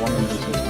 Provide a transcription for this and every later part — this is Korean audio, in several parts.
원하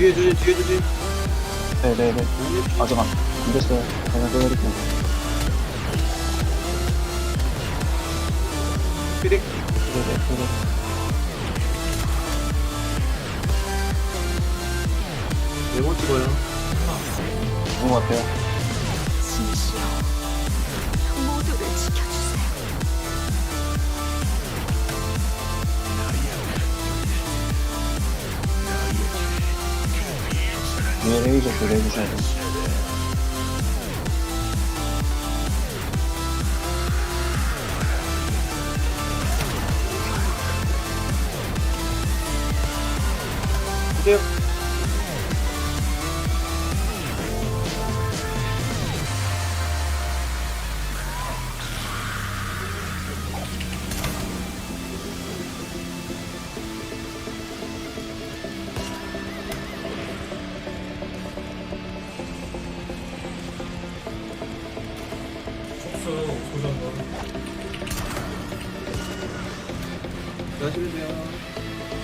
뒤에 주지, 뒤에 주지. 네네네. 아직 안, 안 됐어요. 그냥 끊어드릴게요. 피릭. 네네, 네네. 네번 찍어요. 좋은 것 같아요. 위에 레이저 그 내주셔야 돼요.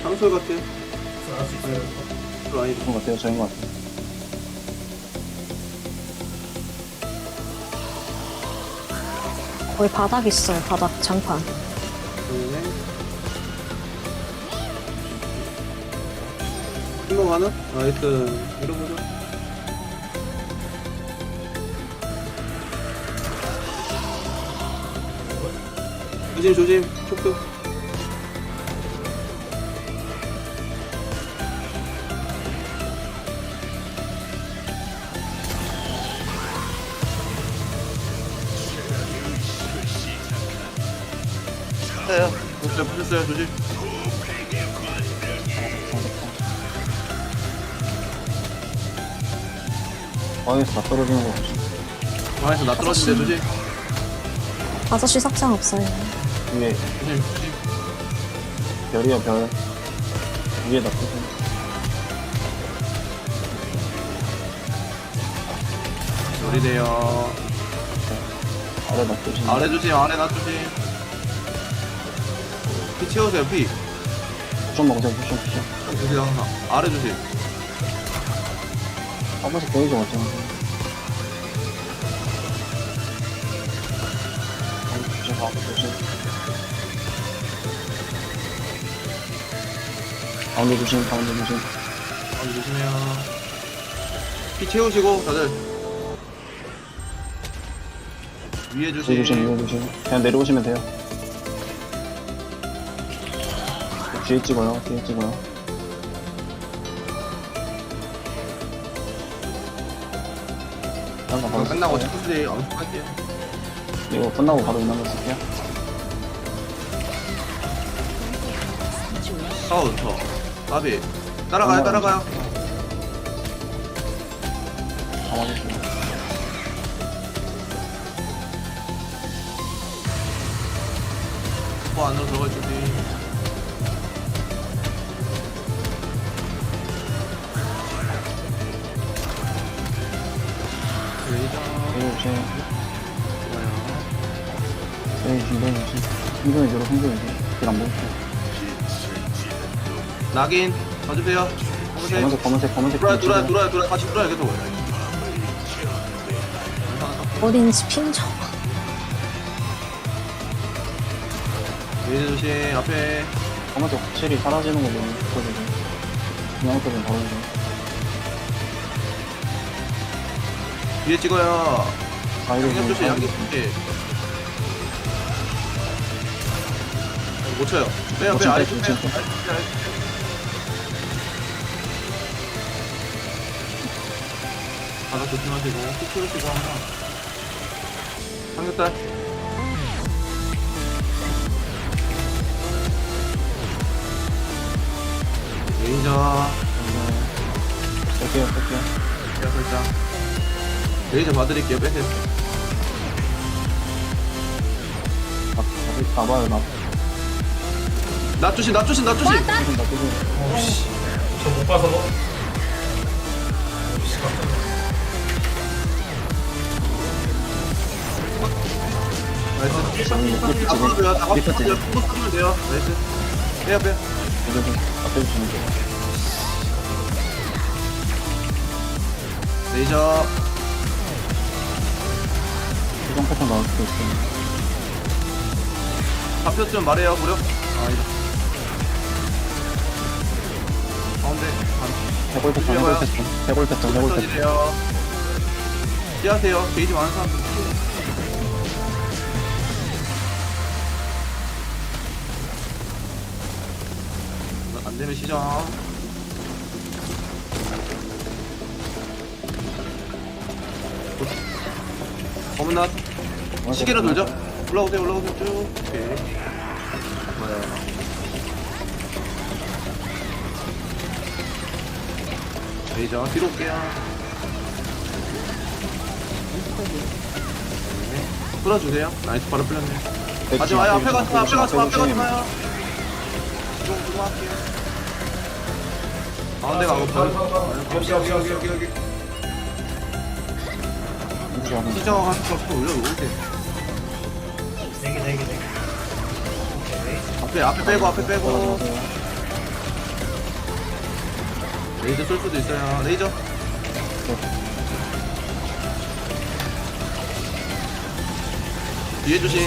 상설 같아요. 있어요 아니, 좋은 것 같아요. 저인 것 같아요. 거의 바닥 있어요. 바닥 장판. 네. 한번 가나? 아, 하여튼, 밀어보자. 조심, 조심, 촉도. 보셨어요, 조심. 방에서 다 떨어지는 거 없이. 방에서 나 떨어진대, 조심. 5시 석장 없어요. 위에 조심, 조심. 별이요, 별. 위에다 쓰세요. 소리돼요. 아래다 쓰시면 아래 조심, 아래 나 조심. 피 채우세요, 피. 쿠션 먹으세요, 쿠션, 쿠션. 조심, 항상. 아래 조심. 한 번씩 레이저 맞죠? 조심, 가운데 조심. 가운데 조심, 가운데 조심. 아, 조심해요. 피 채우시고, 다들. 위에 위에 조심. 조심, 위에 조심. 그냥 내려오시면 돼요. 뒤에 찍어요, 뒤에 찍어요. 잠깐 바로 끝나고 쓸게요. 엄청 할게요. 이거 끝나고 바로 인한 거 쓸게요. 저. 까비. 따라가요, 따라가요. 잡아주세요. 코 안으로 들어갈 준 들어, 생존이 들어. 딜안 보일게요. 낙인 봐주세요. 검은색. 검은색, 검은색, 검은색. 돌아 딜 돌아. 돌아 돌아 같이 돌아야 계속. 어딘지 핑 좀. 조심 앞에. 검은색 확실히 사라지는 거 너무 좋거든요. 그냥 것도 좀 다르죠. 뒤에 찍어요. 사이드 양념 조심 양념 좀 조심. 못 쳐요. 빼요 못 빼요 아래 쳐, 좀못 빼요. 쳐. 아래 좀 빼요, 아래 좀 빼요. 바닥 조심하시고 툭 튀으시고 한번. 삼겹살. 레이저. 뺄게요, 뺄게요. 제가 살짝. 레이저 봐드릴게요. 빼세요. 나, 나, 나봐요, 나. 나 조심 나 조심 나 조심. 조금 나, 조금. 어우씨. 저못 봐서. 나이스. 앞으로 돼요. 앞으로 이렇게 돼요. 지금, 앞으로 쓰면 돼요. 나이스. 주시면 돼요. 레이저. 수정 패턴 나올 수도 있어요. 잡혔으면 말해요. 무력. 아 이거. 해골 패턴, 해골 해봐요. 패턴. 해골 패턴, 해골 패턴. 터지세요. 피하세요. 게이지 많은 사람들 피해. 안 되면 시정. 검은 낫. 시계로 돌죠? 올라오세요, 올라오세요, 쭉. 오케이. 레이저, 뒤로 올게요. 네. 풀어주세요. 나이스, 바로 풀렸네. 가지 마요, 앞에 가지 마, 앞에 가지 마, 앞에 가지 마요. 이동, 이동할게요. 가운데 가고, 바로. 여기, 여기, 여기, 여기, 여기. 시정 한번 올려놓을게요. 네개 네개 네 개. 앞에, 앞에 빼고, 앞에 빼고. 레이저 쏠 수도 있어요. 레이저. 뒤에 조심.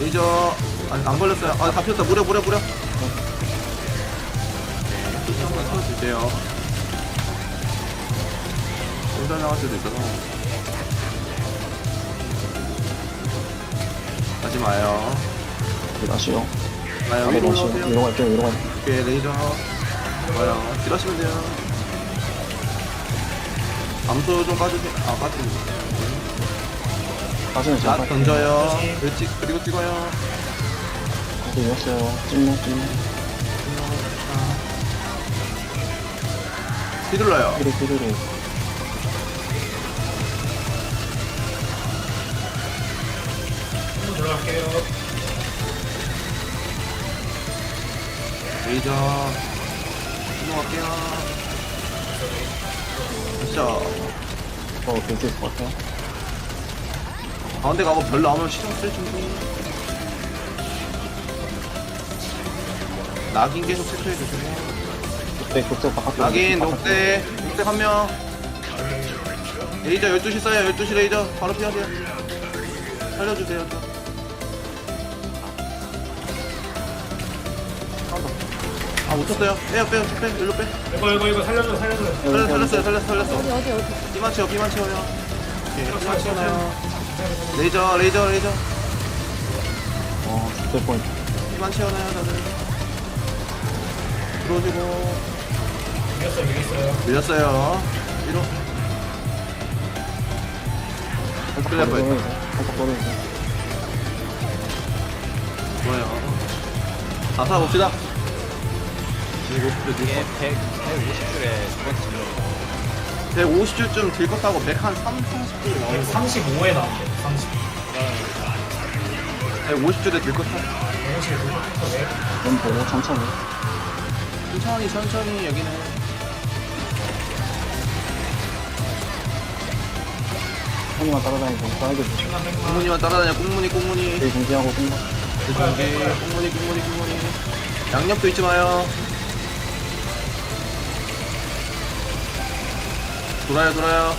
레이저. 아니, 안 걸렸어요. 아, 다 피웠다. 무려, 무려, 무려. 네, 조심 한번 쳐주세요. 혼자 나갈 수도 있어서. 가지 마요. 다시요. 아, 아래 여기로 다시요. 올라오세요. 위로 갈게요, 위로 갈게요. 오케이 레이저 좋아요 딜하시면 돼요 암수 좀 빠주세요 아 빠지네 빠지면 제가 낫 갈게요. 던져요 그렇지 그리고 찍어요 다시 이었어요. 찔러, 찔러. 휘둘러요 찌르르. 한번 들어갈게요. 레이저. 이동할게요. 진짜 어, 있을 것 같아요. 가운데 가고 별 나오면 시정 쓸 준비. 낙인 계속 체크해 주세요. 그때, 그때 바깥에. 낙인. 녹색 녹색 한명. 레이저 12시 써요. 12시 레이저. 바로 피하세요. 살려주세요. 좀. 못 쳤어요 빼요 빼요 빼 일로 빼 이거 이거 이거 살려줘 살려줘. 살렸, 살렸어요 살렸어 살렸어 어디 어디 어디 비만 채워 비만 채워요 오케이 비만 채워놔요 레이저 레이저 레이저 어, 죽을 뻔. 비만 채워놔요 다들 들어오시고 이겼어요 이겼어요. 밀렸어요 위로 살짝 뻔했다. 살짝 버리고. 좋아요. 다 사봅시다. 네. 50줄 이게 딜 100, 150줄에 두 번째 질러 150줄쯤 딜 컷하고 100한 3, 30줄 나오는 거 35에 나온대 30 150줄에 딜 컷하고 150에 누구 왜? 넌 보고 천천히. 천천히 천천히 여기는 형님만 따라다니고 싸게 주시. 생각 생각 꽁무니만 따라다녀 꽁무니 꽁무니 공지하고 생각. 대중기 꽁무니 꽁무니 꽁무니 양념도 잊지 마요 돌아요 돌아요.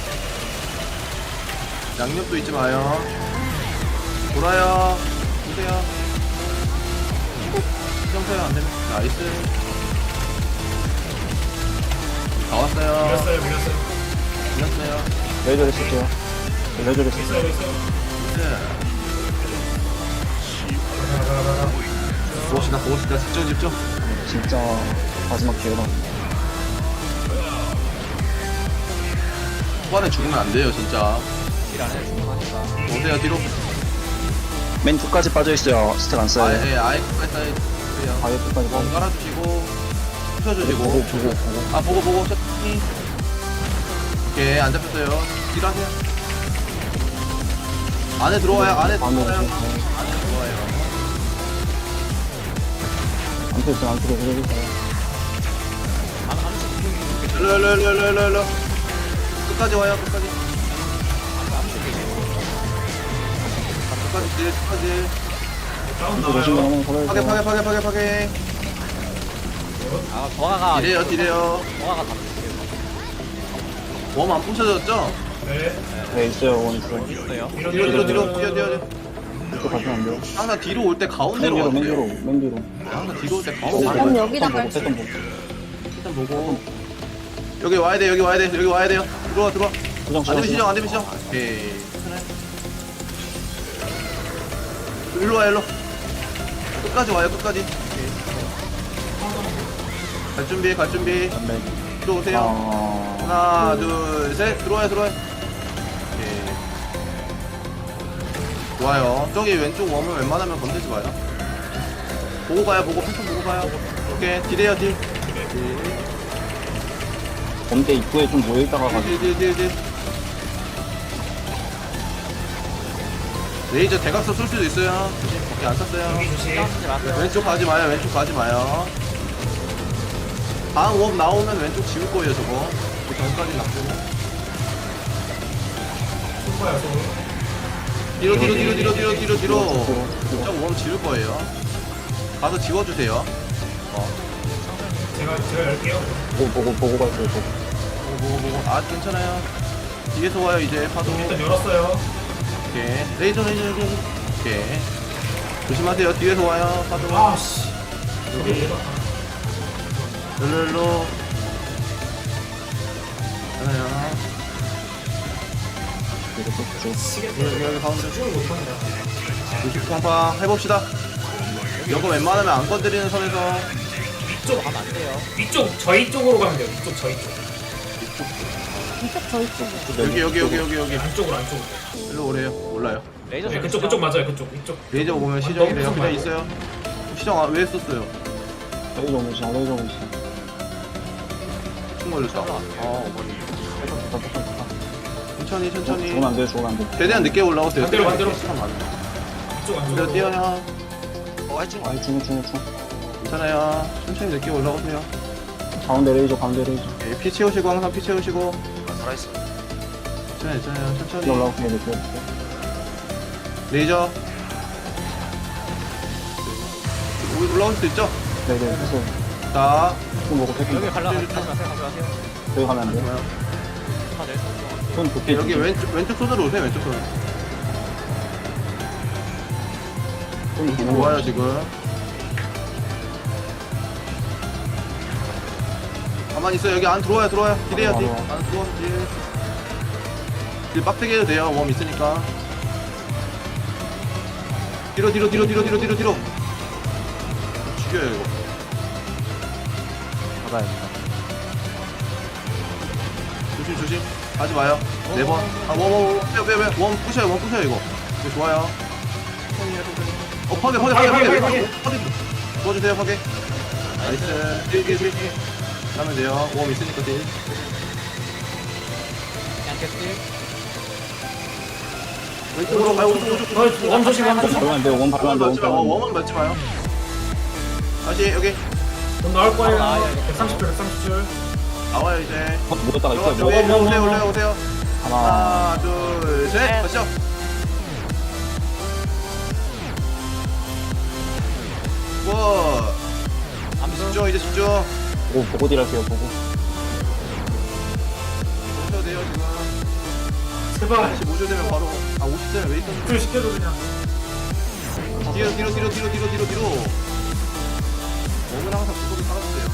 양념도 잊지 마요. 돌아요. 보세요. 시정서요 안되면 나이스. 다 왔어요. 밀렸어요 밀렸어요. 밀렸어요. 레저를 쓸게요. 레저를 쓸게요. 있어요 있어요. 나이스. 가가가가 보시다. 보시다 집중 집중 진짜 마지막 기회다. 초반에 죽으면 안 돼요 진짜 딜안해 중요하니까 오세요 뒤로 맨 끝까지 빠져있어요. 스택 안 써요. 아예 아예 끝까지 해주세요 아예 끝까지 번 빠져. 깔아주시고 펴주시고 보고, 보고, 보고. 아 보고 보고 천천히 오케이 안 잡혔어요 딜 하세요 안에 들어와요 안에 안에 들어와요 들어와요. 안에 들어와요 안 펴있어요. 안 펴있어요. 레저있어요. 일로 일로 일로 일로 일로 일로 끝까지 와요 끝까지 끝까지 딜 끝까지 다운 나와요 파괴 파괴. 파괴 파괴 파괴 아 버가가 딜해요 딜해요 버가가 다 붙여요 웜안 부셔졌죠? 네 네, 있어요. 원 있어요. 있어요 뒤로 뒤로 뒤로 뒤로 가시면 안 돼요. 항상 뒤로 올 때 맨 가운데로 뒤로, 맨 와주세요 뒤로, 맨 뒤로. 항상 뒤로 올때 어, 가운데로 그럼. 여기다 보고. 일단 보고 여기 와야 돼 여기 와야 돼 여기 와야 돼요 들어와 들어와. 수정, 안 되면 수정. 안 되면 시정 오케이. 일로 와 일로. 끝까지 와요 끝까지. 오케이. 갈 준비 갈 준비. 들어오세요. 아, 하나 둘 셋. 들어와요 들어와요. 오케이. 좋아요. 저기 왼쪽 웜은 웬만하면 건들지 마요. 보고 가요 보고. 패턴 보고 가요. 오케이. 딜해요 딜. 딜. 범대 입구에 좀 모여있다가 네, 네, 가지고. 네, 딜딜딜딜 레이저 대각선 쏠 수도 있어요. 조심 거기 안 쐈어요. 왼쪽 가지 마요. 왼쪽 가지 마요. 다음 웜 나오면 왼쪽 지울 거예요 저거. 그 전까지 놔두고. 뒤로 뒤로 뒤로 뒤로 뒤로 뒤로 뒤로. 저웜 지울 거예요. 가서 지워주세요. 제가 제가 열게요. 보고, 보고, 보고 갈게요, 보고. 보고 보고. 보고 아 괜찮아요. 뒤에서 와요 이제. 파도. 일단 열었어요. 오케이. 레이저 레이저 레이저 오케이. 조심하세요. 뒤에서 와요 파도. 아 씨. 여기. 얘가 일로 일로 괜찮아요. 이렇게 여기 여기 가운데 집중을 못한다 60평파 해봅시다. 이거 웬만하면 안 건드리는 선에서 위쪽 가면 안 돼요. 위쪽 저희 쪽으로 가면 돼요. 위쪽 저희 쪽. 이쪽 저희 쪽에. 여기 여기 여기 여기 여기. 안쪽으로 안쪽으로. 일로 오래요. 몰라요. 레이저 네, 좀 그쪽. 그쪽 맞아요. 그쪽 이쪽. 레이저 보면 아, 시정이래요. 너무 그냥. 있어요? 시정 아, 왜 썼어요? 레이저 오시죠, 레이저 오시죠. 총 걸렸다. 어 어머니. 좋다. 천천히 천천히. 죽으면 안 돼요, 죽으면 안 돼요. 최대한 늦게 올라오세요. 반대로, 반대로. 시간 많아 이쪽 안쪽으로. 뛰어요. 어 아이, 중우, 중우, 중우. 괜찮아요 천천히 늦게 올라오세요 가운데 레이저, 가운데 레이저. 예, 피 채우시고 항상 피 채우시고 살아있어 괜찮아요 괜찮아요 천천히 올라오세요, 이렇게. 이렇게. 레이저 올- 올라올 수 있죠? 네, 네, 했어요. 자손 보고, 패턴 여기 보고. 갈라 가지 마세요 가지 마세요 여기 가면 안 돼요. 좋아요. 다들 손 높게. 여기 주세요. 왼쪽 왼쪽 손으로 오세요 왼쪽 손 손. 좋아요 지금 가만히 있어요. 여기 안 들어와요 들어와요. 딜해요 딜. 들어와. 안 들어와 딜. 딜 빡세게 해도 돼요 웜 있으니까. 뒤로 뒤로 뒤로 뒤로 뒤로 뒤로 뒤로. 죽여요 이거. 가봐야겠다. 조심 조심. 가지 마요. 네 번. 아, 웜웜 빼빼빼 웜 부셔요 웜 부셔요 이거. 이거 좋아요. 어 파괴 파괴 파괴 파괴. 파괴 파괴 도와주세요 파괴. 나이스. 딜, 딜, 딜, 딜. 하면 돼요. 웜 있으니까 딜. 왼쪽으로 가요. 오른쪽, 오른쪽. 어, 원 조심, 원 조심. 밟으면 안 돼요 원 밟으면 안 돼요 맞지 마. 원 웜은 맞지 마요. 다시 여기 돈 나올 거예요. 130줄, 130줄. 나와요 이제. 묻었다가 들어가, 있어요 들어가. 오세요, 오세요, 오세요. 하나 하나, 둘, 셋. 가시죠. 와. 집중 이제 집중. 오 보고 딜할게요 보고 오셔도 돼요 지금. 제발. 45조 되면 바로 아 50 되면 웨이터 줄 시켜줘, 그냥. 뒤로 뒤로 뒤로 뒤로 뒤로 뒤로 뒤로. 몸은 항상 구속을 살아주세요.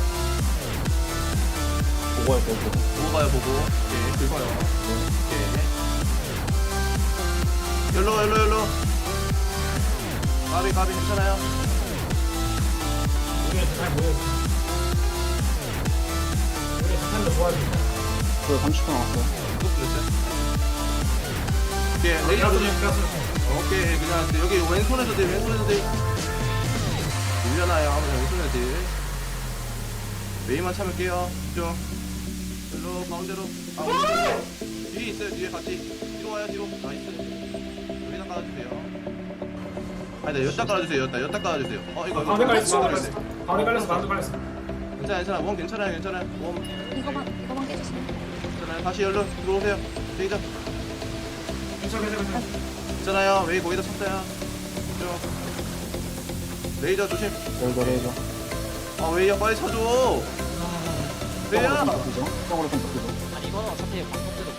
보고 할게요 보고 보고 가요 보고. 오케이 긁어요. 오케이. 열로 열로 열로. 가비 가비 괜찮아요. 우리의 대탄 뭐예 그 30분 남았어요 또 그랬어요. 가스 조심. 오케이 그냥 여기 왼손에서 돼 왼손에서 돼 밀려나요 하면 왼손에서 돼 메인만 참을게요 좀 일로 가운데로 아 오른쪽으로. 뒤에 있어요 뒤에 같이 뒤로 와요 뒤로 나이스 여기다 깔아주세요 아니다 여기다 깔아주세요 여기다 여기다 깔아주세요 어 이거 이거 가운데. 깔렸어. 가운데 깔렸어, 가운데 깔렸어. 괜찮아 괜찮아 몸 괜찮아요 괜찮아요. 몸 이거만 이거만 깨주세요. 괜찮아요. 다시 열로 들어오세요. 레이저. 괜찮아, 괜찮아, 괜찮아. 괜찮아요. 웨이 거기다 쳤어요. 좀 레이저 조심. 레이저 레이저. 아 웨이야 빨리 쳐줘. 웨이야? 쪽으로 좀 바뀌죠? 아니 이거는 어차피 방송 때도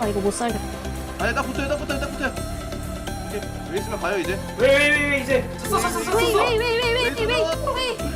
아 이거 못 살겠다. 아니 딱 붙어요 딱 붙어요 딱 붙어요. 오케이 웨이 있으면 가요 이제. 왜, 왜, 왜, 왜, 이제. 쳤어, 쳤어, 쳤어, 웨이 쳤어. 웨이 웨이 웨이 웨이 웨이 웨이. 제발.